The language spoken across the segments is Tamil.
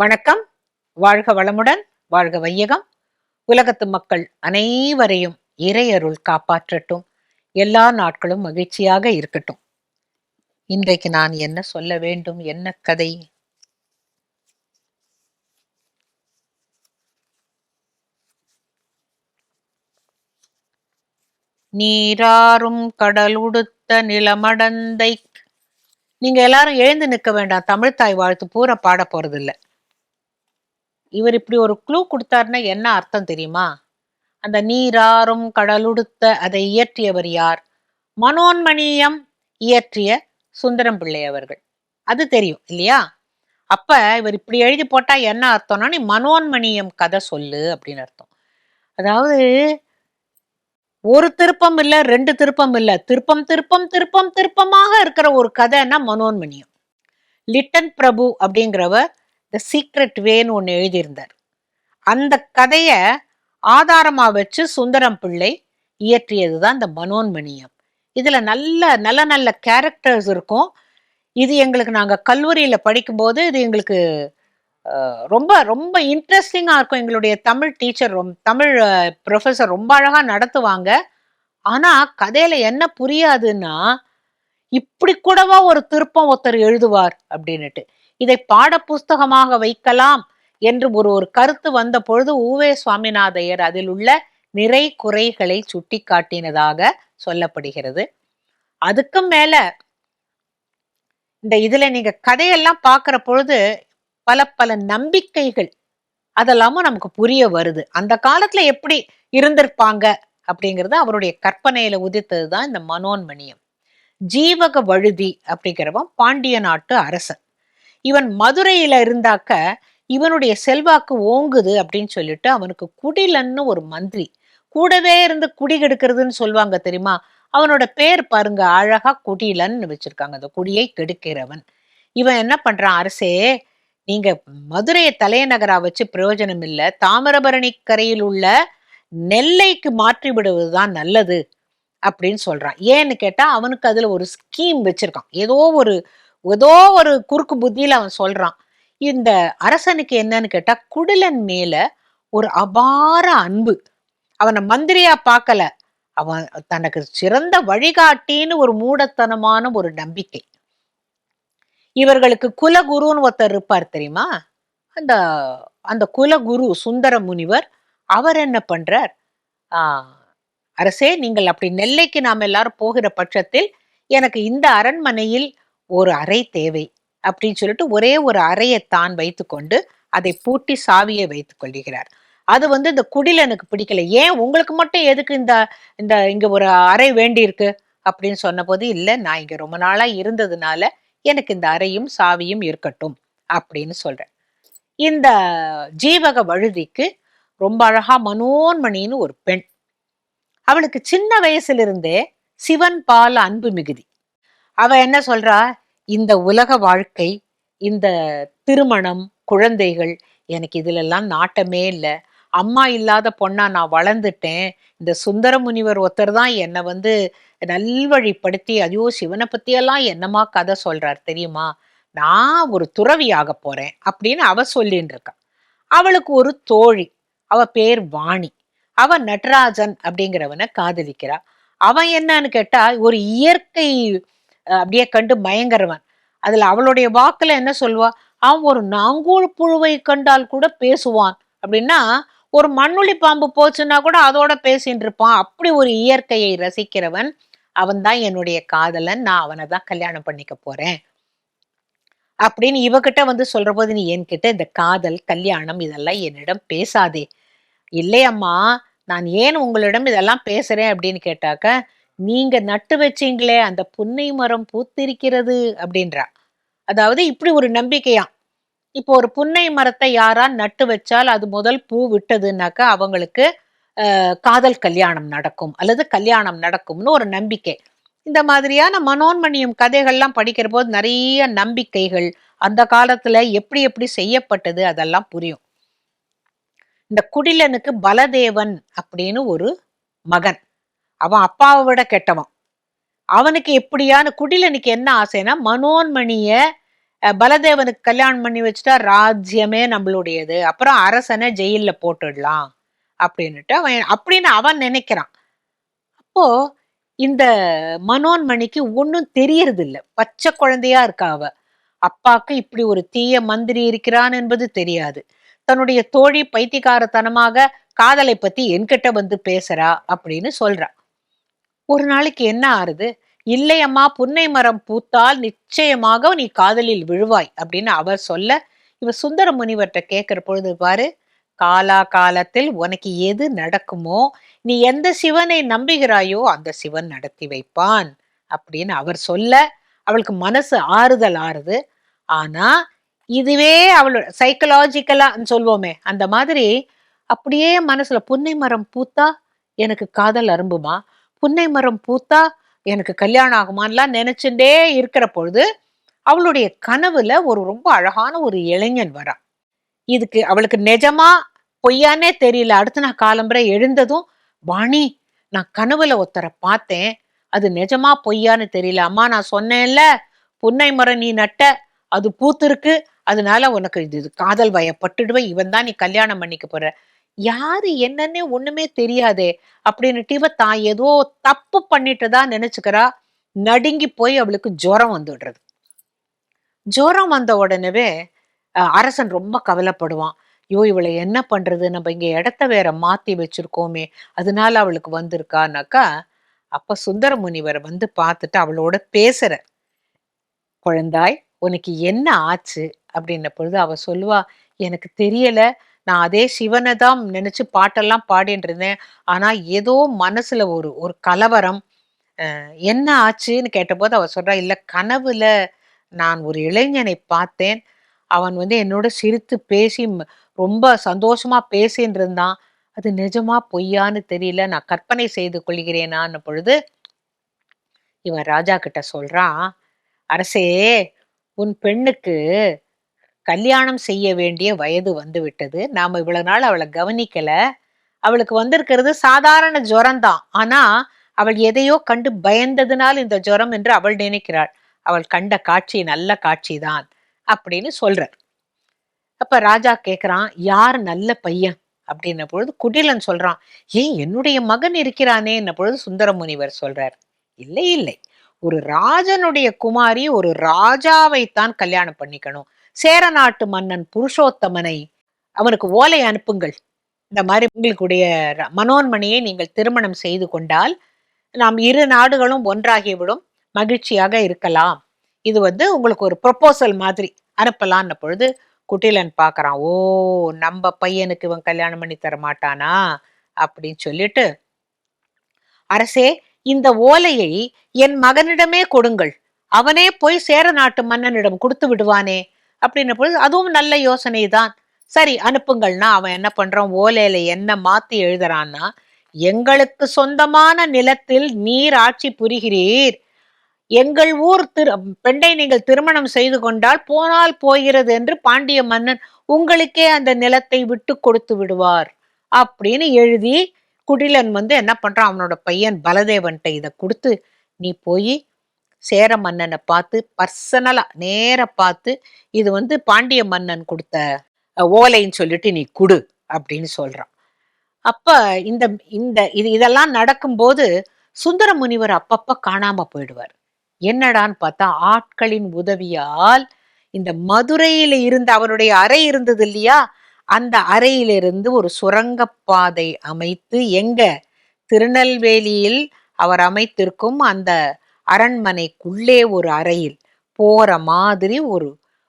வணக்கம். வாழ்க வளமுடன் வாழ்க வையகம். உலகத்து மக்கள் அனைவரையும் இறையருள் காப்பாற்றட்டும். எல்லா நாட்களும் மகிழ்ச்சியாக இருக்கட்டும். இன்றைக்கு நான் என்ன சொல்ல வேண்டும்? என்ன கதை? நீராறும் கடலுடுத்த நிலமடந்தை. நீங்க எல்லாரும் எழுந்து நிற்க வேண்டாம். தமிழ்தாய் வாழ்த்து பூரா பாட போறது இல்லை இவர் இப்படி ஒரு க்ளூ கொடுத்தாருன்னா என்ன அர்த்தம் தெரியுமா? அந்த நீராறும் கடலுடுத்த அதை இயற்றியவர் யார்? மனோன்மணியம் இயற்றிய சுந்தரம் பிள்ளை அவர்கள். அது தெரியும் இல்லையா? அப்ப இவர் இப்படி எழுதி போட்டா என்ன அர்த்தம்னா நீ மனோன்மணியம் கதை சொல்லு அப்படின்னு அர்த்தம். அதாவது ஒரு திருப்பம் இல்ல ரெண்டு திருப்பம் இல்ல. திருப்பம் திருப்பம் திருப்பம் திருப்பமாக இருக்கிற ஒரு கதைன்னா மனோன்மணியம். லிட்டன் பிரபு அப்படிங்கிறவர் த சீக்ரெட் வேன்னு ஒன்று எழுதியிருந்தார். அந்த கதையை ஆதாரமாக வச்சு சுந்தரம் பிள்ளை இயற்றியது தான் இந்த மனோன்மணியம். இதில் நல்ல நல்ல நல்ல கேரக்டர்ஸ் இருக்கும். இது எங்களுக்கு நாங்கள் கல்லூரியில் படிக்கும்போது இது எங்களுக்கு ரொம்ப ரொம்ப இன்ட்ரெஸ்டிங்காக இருக்கும். எங்களுடைய தமிழ் டீச்சர் ரொம் தமிழ் ப்ரொஃபஸர் ரொம்ப அழகாக நடத்துவாங்க. ஆனால் கதையில் என்ன புரியாதுன்னா இப்படி கூடவா ஒரு திருப்பம் ஒருத்தர் எழுதுவார் அப்படின்னுட்டு. இதை பாட புஸ்தகமாக வைக்கலாம் என்று ஒரு ஒரு கருத்து வந்த பொழுது ஊவே சுவாமிநாதையர் அதில் உள்ள நிறை குறைகளை சுட்டி காட்டினதாக சொல்லப்படுகிறது. அதுக்கும் மேல இந்த இதுல நீங்க கதையெல்லாம் பார்க்குற பொழுது பல பல நம்பிக்கைகள் அதெல்லாமும் நமக்கு புரிய வருது. அந்த காலத்துல எப்படி இருந்திருப்பாங்க அப்படிங்கிறது அவருடைய கற்பனையில உதித்தது தான் இந்த மனோன்மணியம். ஜீவக வழுதி அப்படிங்கிறவன் பாண்டிய நாட்டு அரசன். இவன் மதுரையில இருந்தாக்க இவனுடைய செல்வாக்கு ஓங்குது அப்படின்னு சொல்லிட்டு அவனுக்கு குடிலன்னு ஒரு மந்திரி. கூடவே இருந்து குடி கெடுக்கிறதுன்னு சொல்லுவாங்க தெரியுமா? அவனோட பேர் பாருங்க அழகா குடிலன்னு வச்சிருக்காங்க. அந்த குடியை கெடுக்கிறவன். இவன் என்ன பண்றான்? அரசே நீங்க மதுரையை தலைநகரா வச்சு பிரயோஜனம் இல்ல. தாமிரபரணி கரையில் உள்ள நெல்லைக்கு மாற்றி விடுவதுதான் நல்லது அப்படின்னு சொல்றான். ஏன்னு கேட்டா அவனுக்கு அதுல ஒரு ஸ்கீம் வச்சிருக்கான். ஏதோ ஒரு ஏதோ ஒரு குறுக்கு புத்தியில அவன் சொல்றான். இந்த அரசனுக்கு என்னன்னு கேட்டா குடிலன் மேல ஒரு அபார அன்பு. அவனை மந்திரியா பார்க்கல. அவன் தனக்கு சிறந்த வழிகாட்டின்னு ஒரு மூடத்தனமான ஒரு நம்பிக்கை. இவர்களுக்கு குலகுருன்னு ஒருத்தர் இருப்பார் தெரியுமா? அந்த அந்த குலகுரு சுந்தர முனிவர் அவர் என்ன பண்றார்? ஆஹ் அரசே நீங்கள் அப்படி நெல்லைக்கு நாம் எல்லாரும் போகிற பட்சத்தில் எனக்கு இந்த அரண்மனையில் ஒரு அறை தேவை அப்படின்னு சொல்லிட்டு ஒரே ஒரு அறையை தான் வைத்துக்கொண்டு அதை பூட்டி சாவியை வைத்துக் கொள்கிறார். அது வந்து இந்த குடிலனுக்கு பிடிக்கல. ஏன்? உங்களுக்கு மட்டும் எதுக்கு இந்த இந்த இங்க ஒரு அறை வேண்டி இருக்கு அப்படின்னு சொன்னபோது இல்லை நான் இங்க ரொம்ப நாளா இருந்ததுனால எனக்கு இந்த அறையும் சாவியும் இருக்கட்டும் அப்படின்னு சொல்றேன் இந்த ஜீவக வழுதிக்கு ரொம்ப அழகா மனோன்மணின்னு ஒரு பெண். அவளுக்கு சின்ன வயசுல இருந்தே சிவன் பால் அன்பு மிகுதி. அவ என்ன சொல்றா? இந்த உலக வாழ்க்கை இந்த திருமணம் குழந்தைகள் எனக்கு இதிலெல்லாம் நாட்டமே இல்லை. அம்மா இல்லாத பொண்ணா நான் வளர்ந்துட்டேன். இந்த சுந்தர முனிவர் ஒருத்தர் தான் என்னை வந்து நல்வழிப்படுத்தி ஐயோ சிவனை பத்தியெல்லாம் என்னமா கதை சொல்றார் தெரியுமா? நான் ஒரு துறவியாக போறேன் அப்படின்னு அவ சொல்லின்னு இருக்கா. அவளுக்கு ஒரு தோழி அவ பேர் வாணி. அவ நடராஜன் அப்படிங்கிறவனை காதலிக்கிறா. அவன் என்னன்னு கேட்டா ஒரு இயற்கை அப்படியே கண்டு மயங்கறவன் அதுல அவளுடைய வாக்குல என்ன சொல்வா அவன் ஒரு நாங்கூழ் புழுவை கண்டால் கூட பேசுவான். அப்படின்னா ஒரு மண்ணுளி பாம்பு போச்சுன்னா கூட அதோட பேசின்னு இருப்பான். அப்படி ஒரு இயற்கையை ரசிக்கிறவன் அவன் தான் என்னுடைய காதலன். நான் அவனை தான் கல்யாணம் பண்ணிக்க போறேன். அப்படின்னு இவகிட்ட வந்து சொல்ற போது நீ என்கிட்ட இந்த காதல் கல்யாணம் இதெல்லாம் என்னிடம் பேசாதே. இல்லையம்மா நான் ஏன் உங்களிடம் இதெல்லாம் பேசுறேன்? அப்படின்னு கேட்டாக்க நீங்க நட்டு வச்சீங்களே அந்த புன்னை மரம் பூத்திருக்கிறது அப்படின்றா. அதாவது இப்படி ஒரு நம்பிக்கையா. இப்போ ஒரு புன்னை மரத்தை யாரா நட்டு வச்சால் அது முதல் பூ விட்டதுன்னாக்கா அவங்களுக்கு காதல் கல்யாணம் நடக்கும் அல்லது கல்யாணம் நடக்கும்னு ஒரு நம்பிக்கை. இந்த மாதிரியான மனோன்மணியம் கதைகள்லாம் படிக்கிற போது நிறைய நம்பிக்கைகள் அந்த காலத்துல எப்படி எப்படி செய்யப்பட்டது அதெல்லாம் புரியும். இந்த குடிலனுக்கு பலதேவன் அப்படின்னு ஒரு மகன். அவன் அப்பாவை விட கெட்டவன். அவனுக்கு எப்படியான குடிலனுக்கு என்ன ஆசைன்னா மனோன்மணிய பலதேவனுக்கு கல்யாணம் பண்ணி வச்சுட்டா ராஜ்யமே நம்மளுடையது. அப்புறம் அரசனை ஜெயிலில் போட்டுடலாம் அப்படின்னுட்டு அவன் அப்படின்னு அவன் நினைக்கிறான். அப்போ இந்த மனோன்மணிக்கு ஒன்றும் தெரியறது பச்சை குழந்தையா இருக்கா அவ. அப்பாவுக்கு இப்படி ஒரு தீய மந்திரி இருக்கிறான் என்பது தெரியாது. தன்னுடைய தோழி பைத்தியக்காரத்தனமாக காதலை பத்தி என்கிட்ட வந்து பேசுறா அப்படின்னு சொல்றா. ஒரு நாளைக்கு என்ன ஆறுது? இல்லையம்மா புன்னை மரம் பூத்தால் நிச்சயமாக நீ காதலில் விழுவாய் அப்படின்னு அவர் சொல்ல இவ சுந்தர முனிவர்கிட்ட கேட்கிற பொழுது பாரு காலா காலத்தில் உனக்கு எது நடக்குமோ நீ எந்த சிவனை நம்புகிறாயோ அந்த சிவன் நடத்தி வைப்பான் அப்படின்னு அவர் சொல்ல அவளுக்கு மனசு ஆறுதல் ஆறுது. ஆனா இதுவே அவளோட சைக்கலாஜிக்கலா சொல்லுவோமே அந்த மாதிரி அப்படியே மனசுல புன்னை மரம் பூத்தா எனக்கு காதல் அரும்புமா? புன்னை மரம் பூத்தா எனக்கு கல்யாணம் ஆகுமான்லாம் நினைச்சுட்டே இருக்கிற பொழுது அவளுடைய கனவுல ஒரு ரொம்ப அழகான ஒரு இளைஞன் வரான் இதுக்கு அவளுக்கு நிஜமா பொய்யானே தெரியல. அடுத்து நான் காலம்புரை எழுந்ததும் வாணி நான் கனவுல ஒருத்தரை பார்த்தேன். அது நிஜமா பொய்யான்னு தெரியல. அம்மா நான் சொன்னேன்ல புன்னை மரம் நீ நட்ட அது பூத்திருக்கு. அதனால உனக்கு இது இது காதல் வயப்பட்டுடுவேன். இவன் தான் நீ கல்யாணம் பண்ணிக்க போற. யாரு என்னன்னே ஒண்ணுமே தெரியாதே அப்படின்னுட்டு இவ தான் ஏதோ தப்பு பண்ணிட்டதா நினைச்சுக்கிறா. நடுங்கி போய் அவளுக்கு ஜுரம் வந்துடுறது. ஜுரம் வந்த உடனே அரசன் ரொம்ப கவலைப்படுவான். ஐயோ இவளை என்ன பண்றது? நம்ம இங்க இடத்த வேற மாத்தி வச்சிருக்கோமே. அதனால அவளுக்கு வந்திருக்கானாக்கா அப்ப சுந்தர முனிவர் வந்து பார்த்துட்டு அவளோட பேசுற. குழந்தாய் உனக்கு என்ன ஆச்சு? அப்படின்ன பொழுது அவ சொல்லுவா எனக்கு தெரியல. நான் அதே சிவனை தான் நினைச்சு பாட்டெல்லாம் பாடிட்டு இருந்தேன். ஆனா ஏதோ மனசுல ஒரு ஒரு கலவரம் என்ன ஆச்சுன்னு கேட்டபோது அவள் சொல்றா இல்ல கனவுல நான் ஒரு இளைஞனை பார்த்தேன். அவன் வந்து என்னோட சிரித்து பேசி ரொம்ப சந்தோஷமா பேசின்னு இருந்தான். அது நிஜமா பொய்யான்னு தெரியல. நான் கற்பனை செய்து கொள்கிறேனான்னு பொழுது இவன் ராஜா கிட்ட சொல்றான் அரசே உன் பெண்ணுக்கு கல்யாணம் செய்ய வேண்டிய வயது வந்துவிட்டது. நாம் இவ்வளவு நாள் அவளை கவனிக்கலை. அவளுக்கு வந்திருக்கிறது சாதாரண ஜுரம்தான். ஆனால் அவள் எதையோ கண்டு பயந்ததுனால் இந்த ஜுரம் என்று அவள் நினைக்கிறாள். அவள் கண்ட காட்சி நல்ல காட்சி தான் அப்படின்னு சொல்றார். அப்ப ராஜா கேட்குறான் யார் நல்ல பையன்? அப்படின்ன பொழுது குடிலன் சொல்றான் ஏன் என்னுடைய மகன் இருக்கிறானே என்ன பொழுது சுந்தர முனிவர் சொல்றார் இல்லை இல்லை. ஒரு ராஜனுடைய குமாரி ஒரு ராஜாவைத்தான் கல்யாணம் பண்ணிக்கணும். சேர நாட்டு மன்னன் புருஷோத்தமனை அவனுக்கு ஓலை அனுப்புங்கள். இந்த மாதிரி உங்களுடைய மனோன்மணியை நீங்கள் திருமணம் செய்து கொண்டால் நாம் இரு நாடுகளும் ஒன்றாகிவிடும். மகிழ்ச்சியாக இருக்கலாம். இது வந்து உங்களுக்கு ஒரு ப்ரொபோசல் மாதிரி அனுப்பலான்ன பொழுது குட்டிலன் பார்க்குறான் ஓ நம்ம பையனுக்கு இவன் கல்யாணம் பண்ணி தர மாட்டானா? அப்படின்னு சொல்லிட்டு அரசே இந்த ஓலையை என் மகனிடமே கொடுங்கள். அவனே போய் சேர நாட்டு மன்னனிடம் கொடுத்து விடுவானே. அப்படின்ன பொழுது அதுவும் நல்ல யோசனை தான் சரி அனுப்புங்கள்னா அவன் என்ன பண்றான்? ஓலையில என்ன மாத்தி எழுதுறான்னா எங்களுக்கு சொந்தமான நிலத்தில் நீர் ஆட்சி புரிகிறீர். எங்கள் ஊர் திரு பெண்டை நீங்கள் திருமணம் செய்து கொண்டால் போனால் போகிறது என்று பாண்டிய மன்னன் உங்களுக்கே அந்த நிலத்தை விட்டு கொடுத்து விடுவார் அப்படின்னு எழுதி குடிலன் வந்து என்ன பண்றான்? அவனோட பையன் பலதேவன்ட்ட இதை கொடுத்து நீ போய் சேர மன்னனை பார்த்து பர்சனலாக நேராக பார்த்து இது வந்து பாண்டிய மன்னன் கொடுத்த ஓலைன்னு சொல்லிட்டு நீ குடு அப்படின்னு சொல்கிறான் அப்போ இந்த இந்த இது இதெல்லாம் நடக்கும்போது சுந்தர முனிவர் அப்பப்போ காணாமல் போயிடுவார். என்னடான்னு பார்த்தா ஆட்களின் உதவியால் இந்த மதுரையில இருந்த அவருடைய அறை இருந்தது இல்லையா? அந்த அறையிலிருந்து ஒரு சுரங்கப்பாதை அமைத்து எங்க? திருநெல்வேலியில் அவர் அமைத்திருக்கும் அந்த அரண்மனைக்குள்ளே ஒரு அறையில் போற மாதிரி ஒரு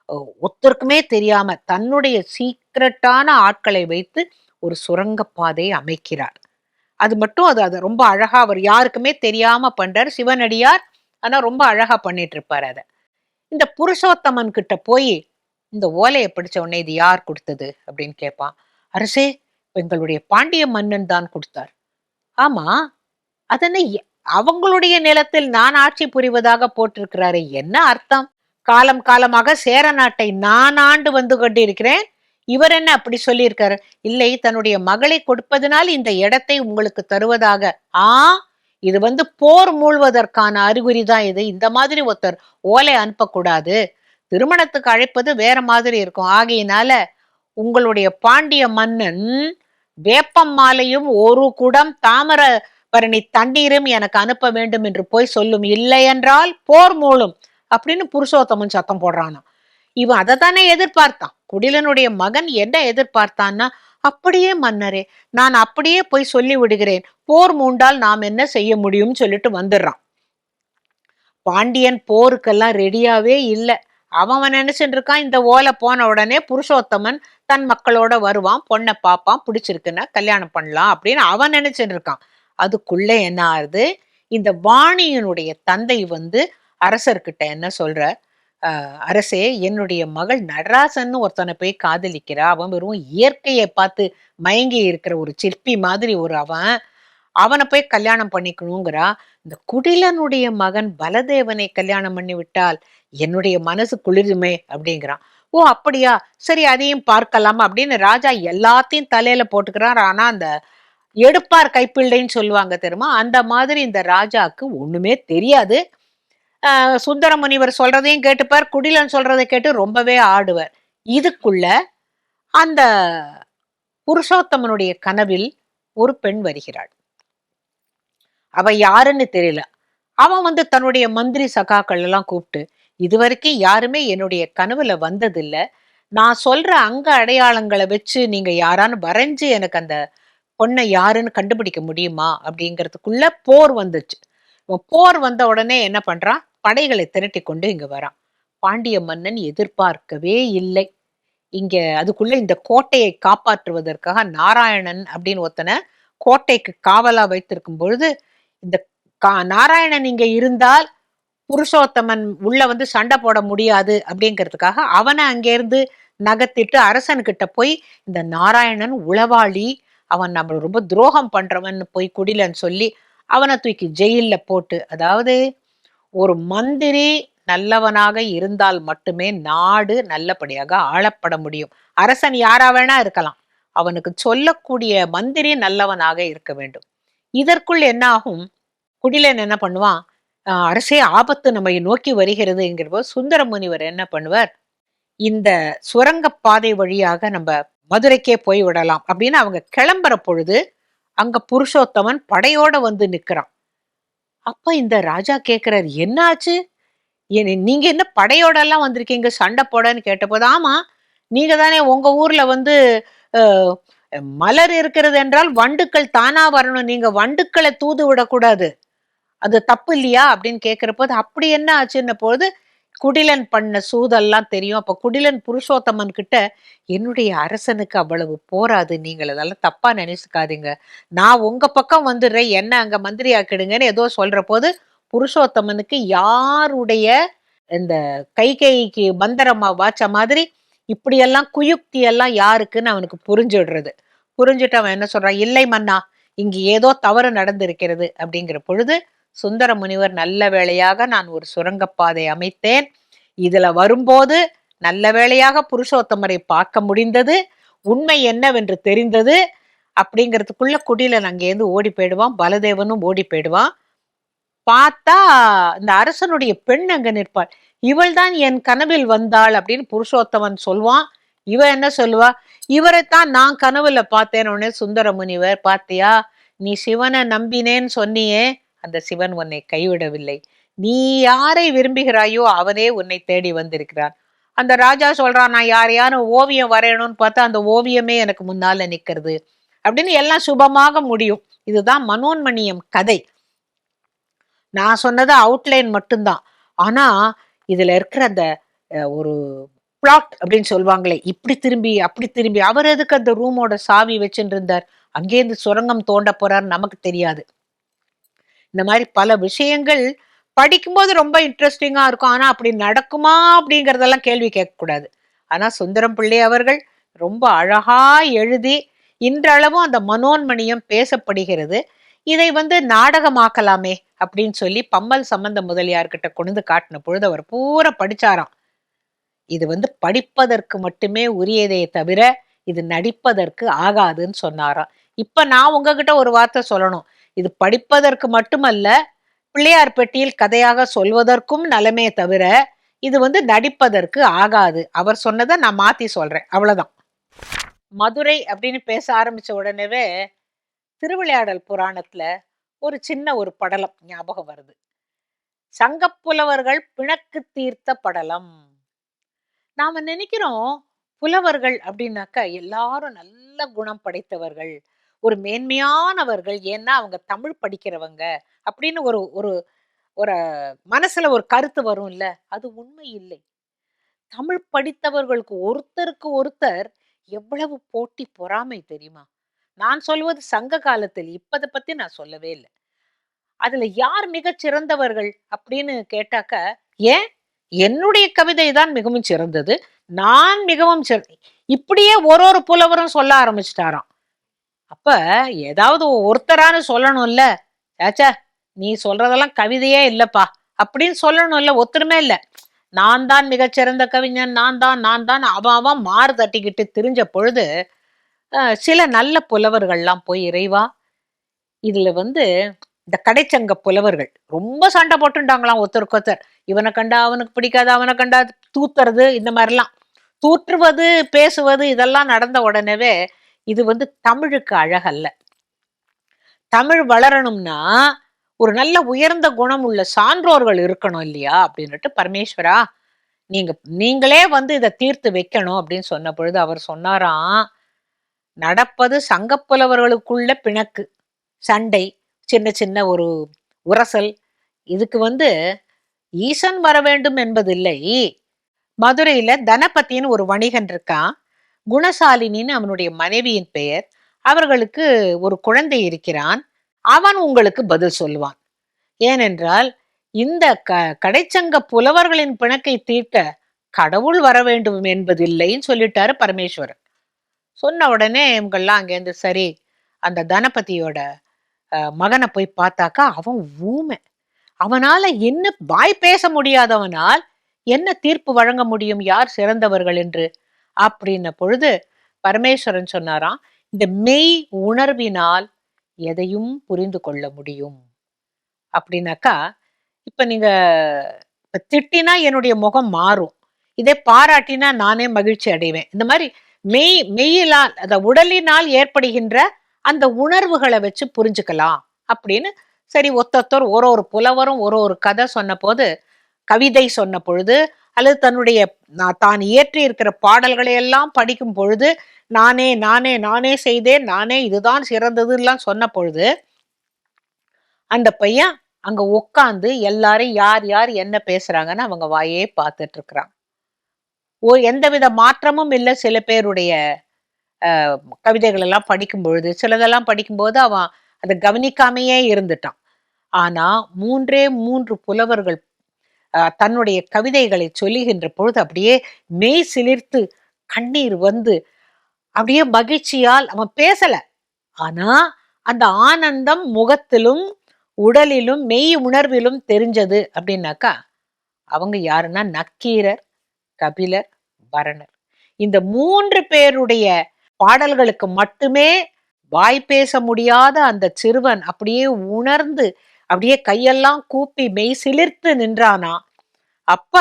ஒத்தருக்குமே ஒருத்தருக்குமே தெரியாம தன்னுடைய சீக்ரெட்டான ஆட்களை வைத்து ஒரு சுரங்கப்பாதையை அமைக்கிறார். அது மட்டும் அது அது ரொம்ப அழகா அவர் யாருக்குமே தெரியாம பண்றார். சிவனடியார் ஆனா ரொம்ப அழகா பண்ணிட்டு இருப்பார் அதை. இந்த புருஷோத்தமன் கிட்ட போய் இந்த ஓலையை பிடிச்ச உடனே இது யார் கொடுத்தது? அப்படின்னு கேட்பான். அரசே எங்களுடைய பாண்டிய மன்னன் தான் கொடுத்தார். ஆமா அதனை அவங்களுடைய நிலத்தில் நான் ஆட்சி புரிவதாக போட்டிருக்கிறாரு என்ன அர்த்தம்? காலம் காலமாக சேர நாட்டை நான் ஆண்டு வந்து கொண்டிருக்கிறேன். இவர் என்ன அப்படி சொல்லியிருக்காரு? இல்லை தன்னுடைய மகளை கொடுப்பதனால் இந்த இடத்தை உங்களுக்கு தருவதாக. ஆ இது வந்து போர் மூழ்வதற்கான அறிகுறி தான் இது. இந்த மாதிரி ஒருத்தர் ஓலை அனுப்பக்கூடாது. திருமணத்துக்கு அழைப்பது வேற மாதிரி இருக்கும். ஆகையினால உங்களுடைய பாண்டிய மன்னன் வேப்பம் மாலையும் ஒரு குடம் தாமர பரணி தண்ணீரும் எனக்கு அனுப்ப வேண்டும் என்று போய் சொல்லும் இல்லை என்றால் போர் மூலம் அப்படின்னு புருஷோத்தமன் சத்தம் போடுறானாம். இவன் அதை தானே எதிர்பார்த்தான். குடிலனுடைய மகன் என்ன எதிர்பார்த்தான்னா அப்படியே மன்னரே நான் அப்படியே போய் சொல்லி விடுகிறேன். போர் மூண்டால் நாம் என்ன செய்ய முடியும்னு சொல்லிட்டு வந்துடுறான். பாண்டியன் போருக்கெல்லாம் ரெடியாவே இல்லை. அவன் நினைச்சிட்டு இருக்கான் இந்த ஓலை போன உடனே புருஷோத்தமன் தன் மக்களோட வருவான் பொண்ணை பார்ப்பான் பிடிச்சிருக்குன்னா கல்யாணம் பண்ணலாம் அப்படின்னு அவன் நினைச்சிட்டு இருக்கான். அதுக்குள்ளே என்ன ஆகுது இந்த வாணியனுடைய தந்தை வந்து அரசர்கிட்ட என்ன சொல்ற அரசே என்னுடைய மகள் நடராசன் ஒருத்தனை போய் காதலிக்கிறா. அவன் வெறும் இயற்கையை பார்த்து மயங்கி இருக்கிற ஒரு சிற்பி மாதிரி ஒரு அவன். அவனை போய் கல்யாணம் பண்ணிக்கணுங்கிறா. இந்த குடிலனுடைய மகன் பலதேவனை கல்யாணம் பண்ணி விட்டால் என்னுடைய மனசு குளிருமே அப்படிங்கிறான். ஓ அப்படியா? சரி அதையும் பார்க்கலாம் அப்படின்னு ராஜா எல்லாத்தையும் தலையில போட்டுக்கிறான் ஆனா அந்த எடுப்பார் கைப்பிள்ளைன்னு சொல்லுவாங்க தெரியுமா? அந்த மாதிரி இந்த ராஜாக்கு ஒண்ணுமே தெரியாது. சுந்தர முனிவர் சொல்றதையும் கேட்டுப்பார் குடிலன் சொல்றதை கேட்டு ரொம்பவே ஆடுவர். இதுக்குள்ள அந்த புருஷோத்தமனுடைய கனவில் ஒரு பெண் வருகிறாள். அவ யாருன்னு தெரியல. அவன் வந்து தன்னுடைய மந்திரி சகாக்கள் எல்லாம் கூப்பிட்டு இது வரைக்கும் யாருமே என்னுடைய கனவுல வந்ததில்ல. நான் சொல்ற அங்க அடையாளங்களை வச்சு நீங்க யாரான்னு வரைஞ்சு எனக்கு அந்த பொண்ணை யாருன்னு கண்டுபிடிக்க முடியுமா அப்படிங்கிறதுக்குள்ள போர் வந்துச்சு. போர் வந்த உடனே என்ன பண்றான் படைகளை திரட்டி கொண்டு இங்க வரான் பாண்டிய மன்னன் எதிர்பார்க்கவே இல்லை. இங்க அதுக்குள்ள இந்த கோட்டையை காப்பாற்றுவதற்காக நாராயணன் அப்படின்னு ஒருத்தனை கோட்டைக்கு காவலா வைத்திருக்கும் பொழுது இந்த கா நாராயணன் இங்க இருந்தால் புருஷோத்தமன் உள்ள வந்து சண்டை போட முடியாது அப்படிங்கிறதுக்காக அவனை அங்கேருந்து நகர்த்திட்டு அரசன்கிட்ட போய் இந்த நாராயணன் உளவாளி அவன் நம்மளை ரொம்ப துரோகம் பண்றவன் போய் குடிலன்னு சொல்லி அவனை தூக்கி ஜெயில்ல போட்டு அதாவது ஒரு மந்திரி நல்லவனாக இருந்தால் மட்டுமே நாடு நல்லபடியாக ஆளப்பட முடியும். அரசன் யாரா வேணா இருக்கலாம். அவனுக்கு சொல்லக்கூடிய மந்திரி நல்லவனாக இருக்க வேண்டும். இதற்குள் என்ன ஆகும்? குடிலன் என்ன பண்ணுவான்? அரசே ஆபத்து நம்மை நோக்கி வருகிறது சுந்தர முனிவர் என்ன பண்ணுவார்? இந்த சுரங்க பாதை வழியாக நம்ம மதுரைக்கே போய் விடலாம் அப்படின்னு அவங்க கிளம்புற பொழுது அங்க புருஷோத்தமன் படையோட வந்து நிக்கிறான். அப்ப இந்த ராஜா கேக்குறாரு என்னாச்சு? நீங்க என்ன படையோட எல்லாம் வந்திருக்கீங்க? சண்டை போடன்னு கேட்டபோது ஆமா நீங்க தானே உங்க ஊர்ல வந்து மலர் இருக்கிறது என்றால் வண்டுக்கள் தானா வரணும். நீங்க வண்டுக்களை தூது விடக்கூடாது. அது தப்பு இல்லையா? அப்படின்னு கேட்கிற போது அப்படி என்ன ஆச்சுன்ன போது குடிலன் பண்ண சூதெல்லாம் தெரியும். அப்ப குடிலன் புருஷோத்தமன் கிட்ட என்னுடைய அரசனுக்கு அவ்வளவு போராது. நீங்கள் அதெல்லாம் தப்பா நினைச்சுக்காதீங்க. நான் உங்க பக்கம் வந்துடுறேன். என்ன அங்க மந்திரி ஆக்கிடுங்கன்னு ஏதோ சொல்ற போது புருஷோத்தமனுக்கு யாருடைய இந்த கை கைக்கு வாச்ச மாதிரி இப்படியெல்லாம் குயுக்தி எல்லாம் யாருக்குன்னு அவனுக்கு புரிஞ்சுடுறது. புரிஞ்சுட்டு அவன் என்ன சொல்றான்? இல்லை மன்னா இங்கு ஏதோ தவறு நடந்திருக்கிறது. அப்படிங்கிற பொழுது சுந்தர முனிவர் நல்ல வேளையாக நான் ஒரு சுரங்கப்பாதை அமைத்தேன். இதுல வரும்போது நல்ல வேளையாக புருஷோத்தமரை பார்க்க முடிந்தது. உண்மை என்னவென்று தெரிந்தது. அப்படிங்கிறதுக்குள்ள குடியில அங்கேருந்து ஓடி போயிடுவான். பலதேவனும் ஓடி போயிடுவான். பார்த்தா இந்த அரசனுடைய பெண் அங்க நிற்பாள். இவள் தான் என் கனவில் வந்தாள் அப்படின்னு புருஷோத்தமன் சொல்வான். இவ என்ன சொல்லுவா? இவரைத்தான் நான் கனவுல பார்த்தேன். உடனே சுந்தர முனிவர் பாத்தியா நீ சிவனை நம்பினேன்னு சொன்னியே. அந்த சிவன் உன்னை கைவிடவில்லை. நீ யாரை விரும்புகிறாயோ அவனே உன்னை தேடி வந்திருக்கிறான் அந்த ராஜா சொல்றான் நான் யாரையான ஓவியம் வரையணும்னு பார்த்தா அந்த ஓவியமே எனக்கு முன்னால நிக்கிறது. அப்படின்னு எல்லாம் சுபமாக முடியும். இதுதான் மனோன்மணியம் கதை. நான் சொன்னது அவுட்லைன் மட்டும்தான். ஆனா இதுல இருக்கிற அந்த ஒரு பிளாட் அப்படின்னு சொல்லுவாங்களே இப்படி திரும்பி அப்படி திரும்பி அவர் எதுக்கு அந்த ரூமோட சாவி வச்சுட்டு இருந்தார்? அங்கேருந்து சுரங்கம் தோண்ட போறார் நமக்கு தெரியாது. இந்த மாதிரி பல விஷயங்கள் படிக்கும்போது ரொம்ப இன்ட்ரெஸ்டிங்காக இருக்கும். ஆனா அப்படி நடக்குமா அப்படிங்கறதெல்லாம் கேள்வி கேட்கக்கூடாது. ஆனா சுந்தரம் பிள்ளை அவர்கள் ரொம்ப அழகா எழுதி இன்றளவும் அந்த மனோன்மணியம் பேசப்படுகிறது. இதை வந்து நாடகமாக்கலாமே அப்படின்னு சொல்லி பம்மல் சம்பந்த முதலியார்கிட்ட கொண்டு காட்டின பொழுது அவர் பூரா படிச்சாராம். இது வந்து படிப்பதற்கு மட்டுமே உரியதே தவிர இது நடிப்பதற்கு ஆகாதுன்னு சொன்னாராம். இப்ப நான் உங்ககிட்ட ஒரு வார்த்தை சொல்லணும். இது படிப்பதற்கு மட்டுமல்ல பிள்ளையார் பெட்டியில் கதையாக சொல்வதற்கும் நலமே தவிர இது வந்து நடிப்பதற்கு ஆகாது. அவர் சொன்னதை நான் மாத்தி சொல்றேன். அவ்வளவுதான். மதுரை அப்படின்னு பேச ஆரம்பிச்ச உடனேவே திருவிளையாடல் புராணத்துல ஒரு சின்ன ஒரு படலம் ஞாபகம் வருது. சங்கப்புலவர்கள் பிணக்கு தீர்த்த படலம். நாம நினைக்கிறோம் புலவர்கள் அப்படின்னாக்கா எல்லாரும் நல்ல குணம் படைத்தவர்கள். ஒரு மேன்மையானவர்கள் ஏன்னா அவங்க தமிழ் படிக்கிறவங்க அப்படின்னு ஒரு ஒரு ஒரு மனசுல ஒரு கருத்து வரும் இல்ல அது உண்மை இல்லை. தமிழ் படித்தவர்களுக்கு ஒருத்தருக்கு ஒருத்தர் எவ்வளவு போட்டி பொறாமை தெரியுமா? நான் சொல்வது சங்க காலத்தில் இப்பதை பத்தி நான் சொல்லவே இல்லை. அதுல யார் மிகச் சிறந்தவர்கள் அப்படின்னு கேட்டாக்க ஏன்? என்னுடைய கவிதை தான் மிகவும் சிறந்தது. நான் மிகவும் சிற இப்படியே ஒரு ஒரு புலவரும் சொல்ல ஆரம்பிச்சிட்டாராம். அப்ப ஏதாவது ஒருத்தரானு சொல்லணும்ல ஏச்சா நீ சொல்றதெல்லாம் கவிதையே இல்லப்பா அப்படின்னு சொல்லணும்ல ஒத்துருமே இல்ல. நான் தான் மிகச்சிறந்த கவிஞன் நான் தான் நான் தான் அவன் அவன் மாறு தட்டிக்கிட்டு திரிஞ்ச பொழுது சில நல்ல புலவர்கள்லாம் போய் இறைவா இதுல வந்து இந்த கடைச்சங்க புலவர்கள் ரொம்ப சண்டை போட்டுட்டாங்களாம் ஒருத்தருக்கு ஒருத்தர். இவனை கண்டா அவனுக்கு பிடிக்காது அவனை கண்டா தூத்துறது இந்த மாதிரிலாம் தூற்றுவது பேசுவது இதெல்லாம் நடந்த உடனேவே இது வந்து தமிழுக்கு அழகல்ல. தமிழ் வளரணும்னா ஒரு நல்ல உயர்ந்த குணம் உள்ள சான்றோர்கள் இருக்கணும் இல்லையா அப்படின்னுட்டு பரமேஸ்வரா நீங்க நீங்களே வந்து இதை தீர்த்து வைக்கணும் அப்படின்னு சொன்ன பொழுது அவர் சொன்னாராம் நடப்பது சங்கப்புலவர்களுக்குள்ள பிணக்கு சண்டை சின்ன சின்ன ஒரு உரசல். இதுக்கு வந்து ஈசன் வர வேண்டும் என்பதில்லை. மதுரையில தனபத்தின்னு ஒரு வணிகன் இருக்கான். குணசாலினின்னு அவனுடைய மனைவியின் பெயர். அவர்களுக்கு ஒரு குழந்தை இருக்கிறான். அவன் உங்களுக்கு பதில் சொல்லுவான் ஏனென்றால் இந்த க கடைச்சங்க புலவர்களின் பிணக்கை தீர்க்க கடவுள் வர வேண்டும் என்பதில்லைன்னு சொல்லிட்டாரு பரமேஸ்வரன் சொன்ன உடனே இவங்கெல்லாம் அங்கேருந்து சரி அந்த தனபதியோட மகனை போய் பார்த்தாக்கா அவன் ஊமை. அவனால என்ன வாய் பேச முடியாதவனால் என்ன தீர்ப்பு வழங்க முடியும்? யார் சிறந்தவர்கள் என்று அப்படின்ன பொழுது பரமேஸ்வரன் சொன்னாராம் இந்த மெய் உணர்வினால் எதையும் புரிந்து கொள்ள முடியும். அப்படின்னாக்கா இப்ப நீங்க இப்ப திட்டினா என்னுடைய முகம் மாறும். இதே பாராட்டினா நானே மகிழ்ச்சி அடைவேன். இந்த மாதிரி மெய் மெய்யினால் அந்த உடலினால் ஏற்படுகின்ற அந்த உணர்வுகளை வச்சு புரிஞ்சுக்கலாம் அப்படின்னு சரி ஒத்தொத்தர் ஒரு ஒரு புலவரும் ஒரு ஒரு கதை சொன்ன போது கவிதை சொன்ன பொழுது அல்லது தன்னுடைய நான் தான் இயற்றி இருக்கிற பாடல்களை எல்லாம் படிக்கும் பொழுது நானே நானே நானே செய்தேன் நானே இதுதான் சிறந்ததுலாம் சொன்ன பொழுது அந்த பையன் அங்க உட்காந்து எல்லாரும் யார் யார் என்ன பேசுறாங்கன்னு அவங்க வாயே பார்த்துட்டு இருக்கிறான் ஓ எந்தவித மாற்றமும் இல்லை சில பேருடைய கவிதைகள் எல்லாம் படிக்கும் பொழுது சிலதெல்லாம் படிக்கும்போது அவன் அதை கவனிக்காமையே இருந்துட்டான். ஆனா மூன்றே மூன்று புலவர்கள் தன்னுடைய கவிதைகளை சொல்லுகின்ற பொழுது அப்படியே மெய் சிலிர்த்து கண்ணீர் வந்து அப்படியே மகிழ்ச்சியால் அவன் பேசல. ஆனா அந்த ஆனந்தம் முகத்திலும் உடலிலும் மெய் உணர்விலும் தெரிஞ்சது அப்படின்னாக்கா அவங்க யாருன்னா நக்கீரர் கபிலர் பரணர். இந்த மூன்று பேருடைய பாடல்களுக்கு மட்டுமே வாய் பேச முடியாத அந்த சிறுவன் அப்படியே உணர்ந்து அப்படியே கையெல்லாம் கூப்பி மெய் சிலிர்த்து நின்றானா? அப்ப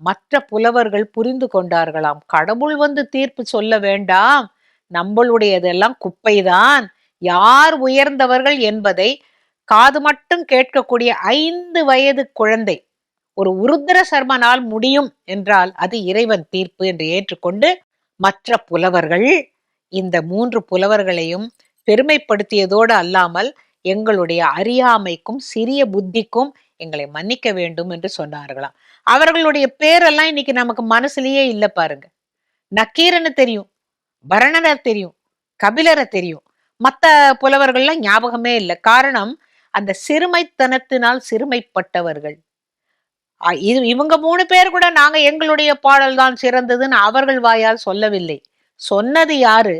மற்ற புலவர்கள் புரிந்து கொண்டார்களாம். கடவுள் வந்து தீர்ப்பு சொல்ல வேண்டாம். நம்மளுடையதெல்லாம் குப்பைதான். யார் உயர்ந்தவர்கள் என்பதை காது மட்டும் கேட்கக்கூடிய ஐந்து வயது குழந்தை ஒரு உருத்திர சர்மனால் முடியும் என்றால் அது இறைவன் தீர்ப்பு என்று ஏற்றுக்கொண்டு மற்ற புலவர்கள் இந்த மூன்று புலவர்களையும் பெருமைப்படுத்தியதோடு அல்லாமல் எங்களுடைய அறியாமைக்கும் சிறிய புத்திக்கும் எங்களை மன்னிக்க வேண்டும் என்று சொன்னார்களாம். அவர்களுடைய பேரெல்லாம் இன்னைக்கு நமக்கு மனசுலயே இல்ல பாருங்க. நக்கீரனை தெரியும் பரணனை தெரியும் கபிலரை தெரியும். மத்த புலவர்கள்லாம் ஞாபகமே இல்லை. காரணம் அந்த சிறுமைத்தனத்தினால் சிறுமைப்பட்டவர்கள். இது இவங்க மூணு பேர் கூட நாங்க எங்களுடைய பாடல் தான் சிறந்ததுன்னு அவர்கள் வாயால் சொல்லவில்லை. சொன்னது யாரு?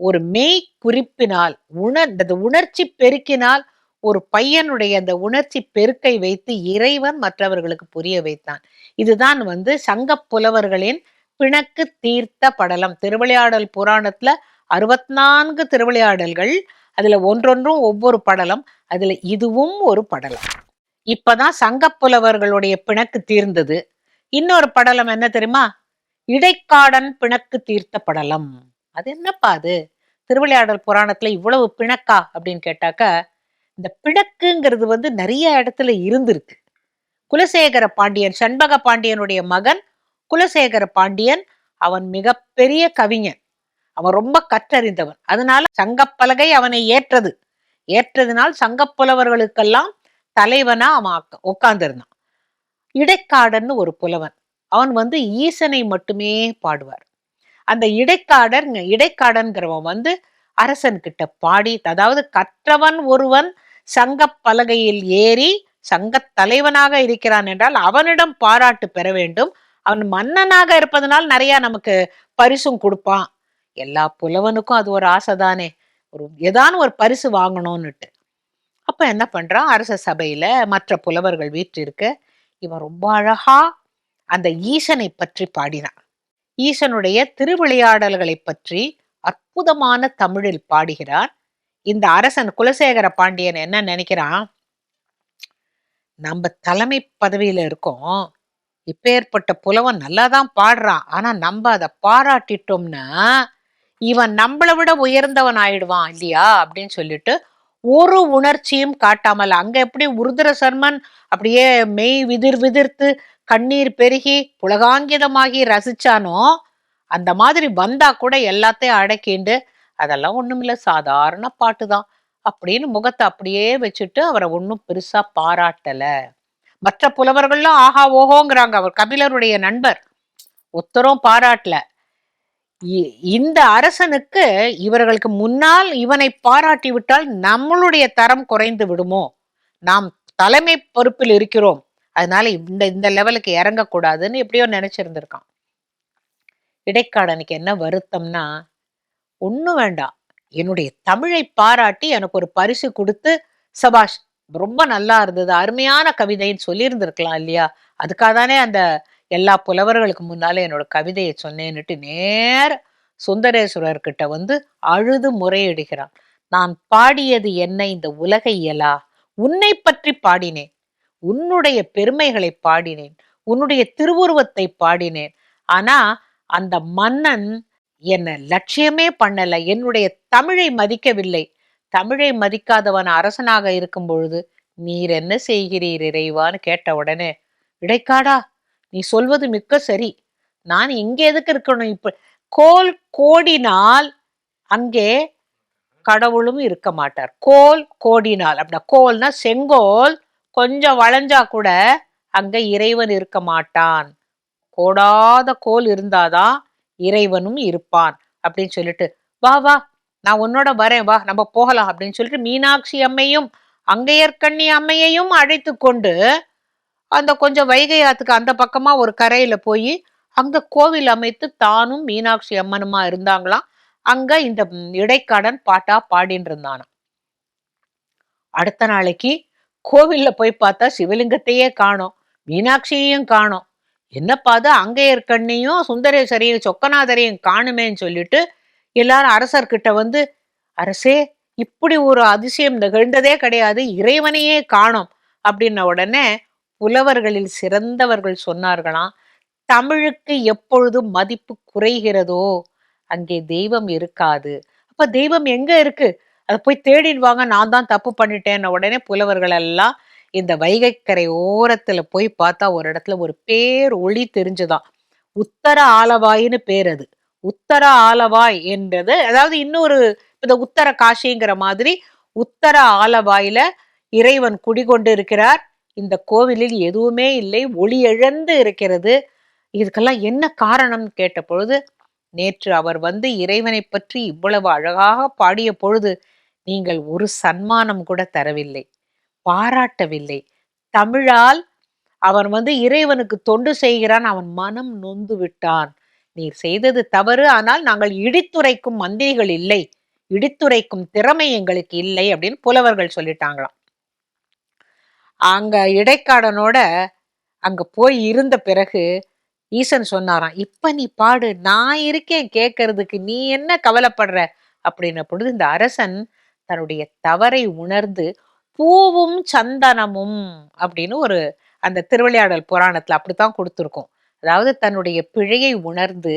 ஒரு மெய் குறிப்பினால் உணர் அந்த உணர்ச்சி பெருக்கினால் ஒரு பையனுடைய அந்த உணர்ச்சி பெருக்கை வைத்து இறைவன் மற்றவர்களுக்கு புரிய வைத்தான். இதுதான் வந்து சங்க புலவர்களின் பிணக்கு தீர்த்த படலம். திருவிளையாடல் புராணத்துல அறுபத்தி நான்கு திருவிளையாடல்கள் அதுல ஒன்றொன்றும் ஒவ்வொரு படலம் அதுல இதுவும் ஒரு படலம். இப்பதான் சங்க புலவர்களுடைய பிணக்கு தீர்ந்தது. இன்னொரு படலம் என்ன தெரியுமா? இடைக்காடன் பிணக்கு தீர்த்த படலம். அது என்னப்பா அது? திருவிளையாடல் புராணத்துல இவ்வளவு பிணக்கா? அப்படின்னு கேட்டாக்க இந்த பிணக்குங்கிறது வந்து நிறைய இடத்துல இருந்திருக்கு. குலசேகர பாண்டியன் சண்பக பாண்டியனுடைய மகன் குலசேகர பாண்டியன் அவன் மிகப்பெரிய கவிஞன். அவன் ரொம்ப கற்றறிந்தவன். அதனால சங்கப்பலகை அவனை ஏற்றது. ஏற்றதினால் சங்கப்புலவர்களுக்கெல்லாம் தலைவனா அவன் உட்கார்ந்திருந்தான் இடைக்காடன்னு ஒரு புலவன். அவன் வந்து ஈசனை மட்டுமே பாடுவார். அந்த இடைக்காடர் இடைக்காடன்கிறவன் வந்து அரசன்கிட்ட பாடி அதாவது கற்றவன் ஒருவன் சங்க பலகையில் ஏறி சங்க தலைவனாக இருக்கிறான் என்றால் அவனிடம் பாராட்டு பெற வேண்டும். அவன் மன்னனாக இருப்பதனால் நிறைய நமக்கு பரிசும் கொடுப்பான். எல்லா புலவனுக்கும் அது ஒரு ஆசைதானே. ஒரு ஏதான ஒரு பரிசு வாங்கணும்னுட்டு. அப்ப என்ன பண்றான்? அரச சபையில மற்ற புலவர்கள் வீற்றிருக்க இவன் ரொம்ப அழகா அந்த ஈசனை பற்றி பாடினான். ஈசனுடைய திருவிளையாடல்களை பற்றி அற்புதமான தமிழில் பாடுகிறான் இந்த அரசன் குலசேகர பாண்டியன் என்ன நினைக்கிறான்? நம்ம தலைமை பதவியில இருக்கோம். இப்பேற்பட்ட புலவன் நல்லாதான் பாடுறான். ஆனா நம்ம அதை பாராட்டிட்டோம்னா இவன் நம்மளை விட உயர்ந்தவன் ஆயிடுவான் இல்லையா? அப்படின்னு சொல்லிட்டு ஒரு உணர்ச்சியும் காட்டாமல் அங்க எப்படி உருதுர சர்மன் அப்படியே மெய் விதிர் விதிர்த்து கண்ணீர் பெருகி புலகாங்கிதமாகி ரசிச்சானோ அந்த மாதிரி வந்தா கூட எல்லாத்தையும் அடக்கிண்டு அதெல்லாம் ஒண்ணுமில்ல சாதாரண பாட்டு தான் அப்படின்னு முகத்தை அப்படியே வச்சுட்டு அவரை ஒன்றும் பெருசா பாராட்டல. மற்ற புலவர்கள்லாம் ஆஹா ஓஹோங்கிறாங்க. அவர் கபிலருடைய நண்பர். ஒத்தரும் பாராட்டல. இந்த அரசனுக்கு இவர்களுக்கு முன்னால் இவனை பாராட்டி விட்டால் நம்மளுடைய தரம் குறைந்து விடுமோ? நாம் தலைமை பொறுப்பில் இருக்கிறோம். அதனால இந்த இந்த லெவலுக்கு இறங்கக்கூடாதுன்னு எப்படியோ நினைச்சிருந்திருக்கான். இடைக்காலனுக்கு என்ன வருத்தம்னா ஒன்றும் வேண்டாம். என்னுடைய தமிழை பாராட்டி எனக்கு ஒரு பரிசு கொடுத்து சபாஷ் ரொம்ப நல்லா இருந்தது. அருமையான கவிதைன்னு சொல்லியிருந்திருக்கலாம் இல்லையா? அதுக்காக தானே அந்த எல்லா புலவர்களுக்கு முன்னாலே என்னோட கவிதையை சொன்னேன்னுட்டு நேர சுந்தரேஸ்வரர்கிட்ட வந்து அழுது முறையிடுகிறான். நான் பாடியது என்ன? இந்த உலக இயலா? உன்னை பற்றி பாடினேன். உன்னுடைய பெருமைகளை பாடினேன். உன்னுடைய திருவுருவத்தை பாடினேன். ஆனா அந்த மன்னன் என்ன லட்சியமே பண்ணல. என்னுடைய தமிழை மதிக்கவில்லை. தமிழை மதிக்காதவன் அரசனாக இருக்கும் பொழுது நீர் என்ன செய்கிறீர் இறைவான்னு கேட்ட உடனே இடைக்காடா நீ சொல்வது மிக்க சரி. நான் இங்கே எதுக்கு இருக்கணும் இப்ப? கோல் கோடினால் அங்கே கடவுளும் இருக்க மாட்டார். கோல் கோடினால். அப்படின்னா கோல்னா செங்கோல் கொஞ்சம் வளைஞ்சா கூட அங்க இறைவன் இருக்க மாட்டான். கோடாத கோல் இருந்தாதான் இறைவனும் இருப்பான் அப்படின்னு சொல்லிட்டு வா வா நான் உன்னோட வரேன் வா நம்ம போகலாம் அப்படின்னு சொல்லிட்டு மீனாட்சி அம்மையும் அங்கையர்கண்ணி அம்மையையும் அழைத்து கொண்டு அந்த கொஞ்சம் வைகை ஆத்துக்கு அந்த பக்கமா ஒரு கரையில போய் அங்க கோவில் அமைத்து தானும் மீனாட்சி அம்மனுமா இருந்தாங்களாம். அங்க இந்த இடைக்காடன் பாட்டா பாடின்னு இருந்தானா அடுத்த நாளைக்கு கோவில்ல போய் பார்த்தா சிவலிங்கத்தையே காணோம் மீனாட்சியையும் காணோம். என்னப்பா அது? அங்கையர்கண்ணியும் சுந்தரேஸ்வரையும் சொக்கநாதரையும் காணுமேன்னு சொல்லிட்டு எல்லாரும் அரசர்கிட்ட வந்து அரசே இப்படி ஒரு அதிசயம் நிகழ்ந்ததே கிடையாது இறைவனையே காணோம். அப்படின்ன உடனே புலவர்களில் சிறந்தவர்கள் சொன்னார்களாம் தமிழுக்கு எப்பொழுது மதிப்பு குறைகிறதோ அங்கே தெய்வம் இருக்காது. அப்ப தெய்வம் எங்க இருக்கு? அதை போய் தேடிடுவாங்க. நான் தான் தப்பு பண்ணிட்டேன்ன உடனே புலவர்கள் எல்லாம் இந்த வைகைக்கரை ஓரத்துல போய் பார்த்தா ஒரு இடத்துல ஒரு பேர் ஒளி தெரிஞ்சுதான். உத்தர ஆலவாயின்னு பேர் அது. உத்தர ஆலவாய் என்றது அதாவது இன்னொரு இந்த உத்தர காஷிங்கிற மாதிரி உத்தர ஆலவாயில இறைவன் குடிகொண்டு இருக்கிறார். இந்த கோவிலில் எதுவுமே இல்லை. ஒளி இழந்து இருக்கிறது. இதுக்கெல்லாம் என்ன காரணம் கேட்ட பொழுது நேற்று அவர் வந்து இறைவனை பற்றி இவ்வளவு அழகாக பாடிய பொழுது நீங்கள் ஒரு சன்மானம் கூட தரவில்லை. பாராட்டவில்லை. தமிழால் அவன் வந்து இறைவனுக்கு தொண்டு செய்கிறான். அவன் மனம் நொந்து விட்டான். நீர் செய்தது தவறு. ஆனால் நாங்கள் இடித்துரைக்கும் மந்திரிகள் இல்லை. இடித்துரைக்கும் திறமை எங்களுக்கு இல்லை அப்படின்னு புலவர்கள் சொல்லிட்டாங்களாம். அங்க இடைக்காடனோட அங்க போய் இருந்த பிறகு ஈசன் சொன்னாராம் இப்ப நீ பாடு. நான் இருக்கேன் கேட்கறதுக்கு நீ என்ன கவலைப்படுற? அப்படின்ன பொழுது இந்த அரசன் தன்னுடைய தவறை உணர்ந்து பூவும் சந்தனமும் அப்படின்னு ஒரு அந்த திருவிளையாடல் புராணத்துல அப்படித்தான் கொடுத்துருக்கோம். அதாவது தன்னுடைய பிழையை உணர்ந்து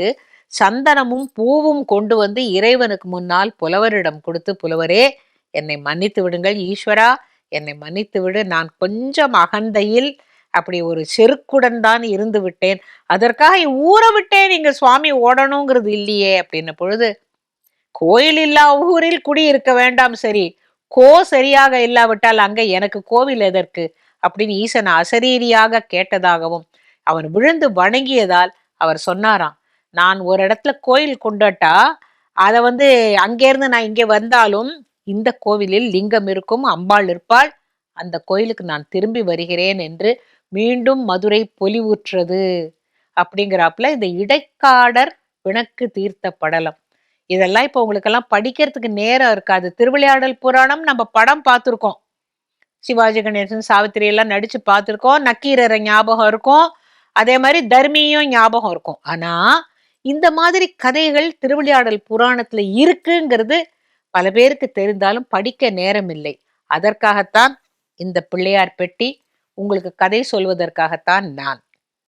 சந்தனமும் பூவும் கொண்டு வந்து இறைவனுக்கு முன்னால் புலவரிடம் கொடுத்து புலவரே என்னை மன்னித்து விடுங்கள் ஈஸ்வரா என்னை மன்னித்து விடு நான் கொஞ்சம் அகந்தையில் அப்படி ஒரு செருக்குடன் தான் இருந்து விட்டேன். அதற்காக ஊற விட்டேன் நீங்க சுவாமி ஓடணுங்கிறது இல்லையே அப்படின்ன பொழுது கோயில் இல்லா ஊரில் குடியிருக்க வேண்டாம் சரி. கோ சரியாக இல்லாவிட்டால் அங்கே எனக்கு கோவில் எதற்கு? அப்படின்னு ஈசன் அசரீரியாக கேட்டதாகவும் அவன் விழுந்து வணங்கியதால் அவர் சொன்னாராம் நான் ஒரு இடத்துல கோயில் கொண்டாட்டா அதை வந்து அங்கேருந்து நான் இங்கே வந்தாலும் இந்த கோவிலில் லிங்கம் இருக்கும் அம்பாள் இருப்பாள் அந்த கோயிலுக்கு நான் திரும்பி வருகிறேன் என்று மீண்டும் மதுரை பொலிவுற்றது. அப்படிங்கிறாப்புல இந்த இடைக்காடர் பிணக்கு தீர்த்த படலம். இதெல்லாம் இப்போ உங்களுக்கெல்லாம் படிக்கிறதுக்கு நேரம் இருக்காது. திருவிளையாடல் புராணம் நம்ம படம் பார்த்துருக்கோம். சிவாஜி கணேசன் சாவித்திரி எல்லாம் நடிச்சு பார்த்துருக்கோம். நக்கீரரை ஞாபகம் இருக்கும். அதே மாதிரி தர்மியும் ஞாபகம் இருக்கும். ஆனா இந்த மாதிரி கதைகள் திருவிளையாடல் புராணத்துல இருக்குங்கிறது பல பேருக்கு தெரிந்தாலும் படிக்க நேரம் இல்லை. அதற்காகத்தான் இந்த பிள்ளையார் பெட்டி உங்களுக்கு கதை சொல்வதற்காகத்தான் நான்.